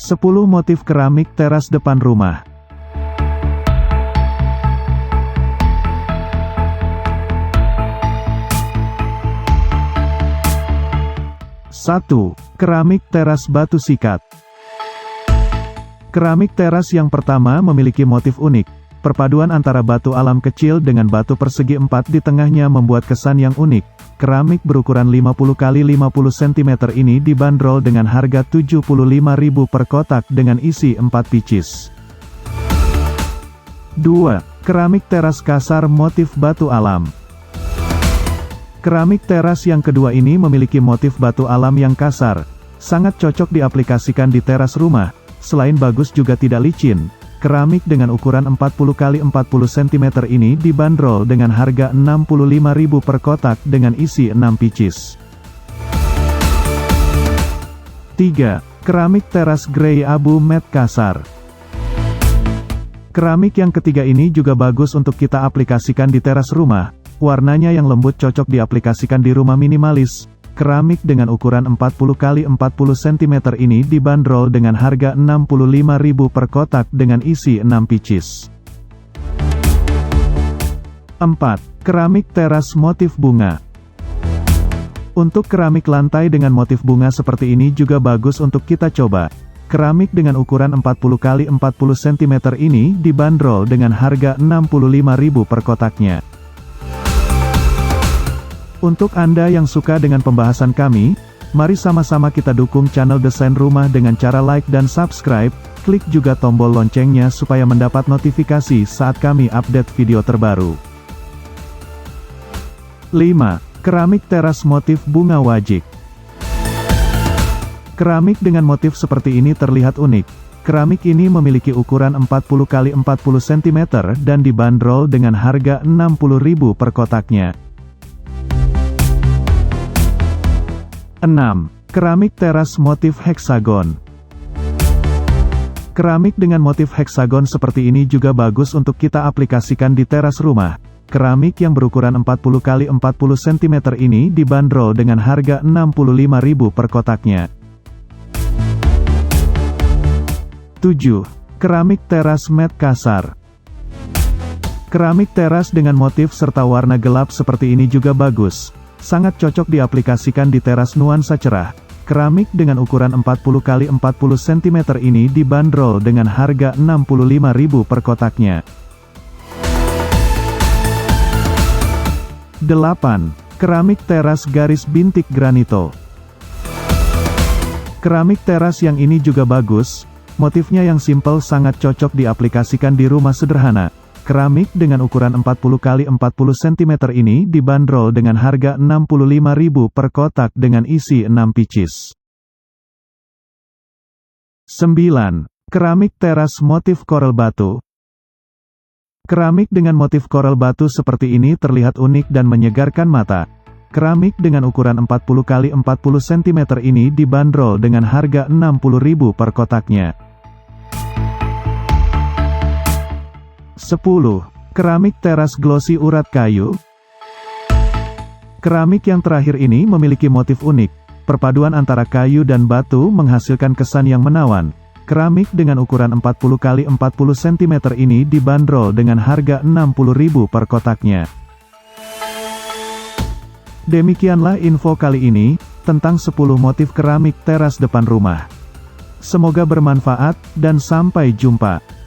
10 motif keramik teras depan rumah. Satu, Keramik teras batu sikat. Keramik teras yang pertama memiliki motif unik. Perpaduan antara batu alam kecil dengan batu persegi empat di tengahnya membuat kesan yang unik. Keramik berukuran 50 x 50 cm ini dibanderol dengan harga 75.000 per kotak dengan isi 4 pieces. 2. Keramik teras kasar motif batu alam. Keramik teras yang kedua ini memiliki motif batu alam yang kasar. Sangat cocok diaplikasikan di teras rumah. Selain bagus juga tidak licin. Keramik dengan ukuran 40 x 40 cm ini dibanderol dengan harga 65.000 per kotak dengan isi 6 pieces. 3. Keramik teras grey abu matte kasar. Keramik yang ketiga ini juga bagus untuk kita aplikasikan di teras rumah. Warnanya yang lembut cocok diaplikasikan di rumah minimalis. Keramik dengan ukuran 40 x 40 cm ini dibanderol dengan harga 65.000 per kotak dengan isi 6 pieces. 4. Keramik teras motif bunga. Untuk keramik lantai dengan motif bunga seperti ini juga bagus untuk kita coba. Keramik dengan ukuran 40 x 40 cm ini dibanderol dengan harga 65.000 per kotaknya. Untuk Anda yang suka dengan pembahasan kami, mari sama-sama kita dukung channel Desain Rumah dengan cara like dan subscribe, klik juga tombol loncengnya supaya mendapat notifikasi saat kami update video terbaru. 5. Keramik teras motif bunga wajik. Keramik dengan motif seperti ini terlihat unik. Keramik ini memiliki ukuran 40 x 40 cm dan dibanderol dengan harga 60.000 per kotaknya. 6. Keramik teras motif heksagon. Keramik dengan motif heksagon seperti ini juga bagus untuk kita aplikasikan di teras rumah. Keramik yang berukuran 40 x 40 cm ini dibanderol dengan harga 65.000 per kotaknya. 7. Keramik teras matte kasar. Keramik teras dengan motif serta warna gelap seperti ini juga bagus. Sangat cocok diaplikasikan di teras nuansa cerah. Keramik dengan ukuran 40 x 40 cm ini dibanderol dengan harga 65.000 per kotaknya. 8. Keramik teras garis bintik granito. Keramik teras yang ini juga bagus, motifnya yang simple sangat cocok diaplikasikan di rumah sederhana. Keramik dengan ukuran 40 x 40 cm ini dibanderol dengan harga 65.000 per kotak dengan isi 6 pieces. 9. Keramik teras motif korel batu. Keramik dengan motif korel batu seperti ini terlihat unik dan menyegarkan mata. Keramik dengan ukuran 40 x 40 cm ini dibanderol dengan harga 60.000 per kotaknya. 10. Keramik teras glossy urat kayu. Keramik yang terakhir ini memiliki motif unik. Perpaduan antara kayu dan batu menghasilkan kesan yang menawan. Keramik dengan ukuran 40 x 40 cm ini dibanderol dengan harga 60.000 per kotaknya. Demikianlah info kali ini, tentang 10 motif keramik teras depan rumah. Semoga bermanfaat, dan sampai jumpa.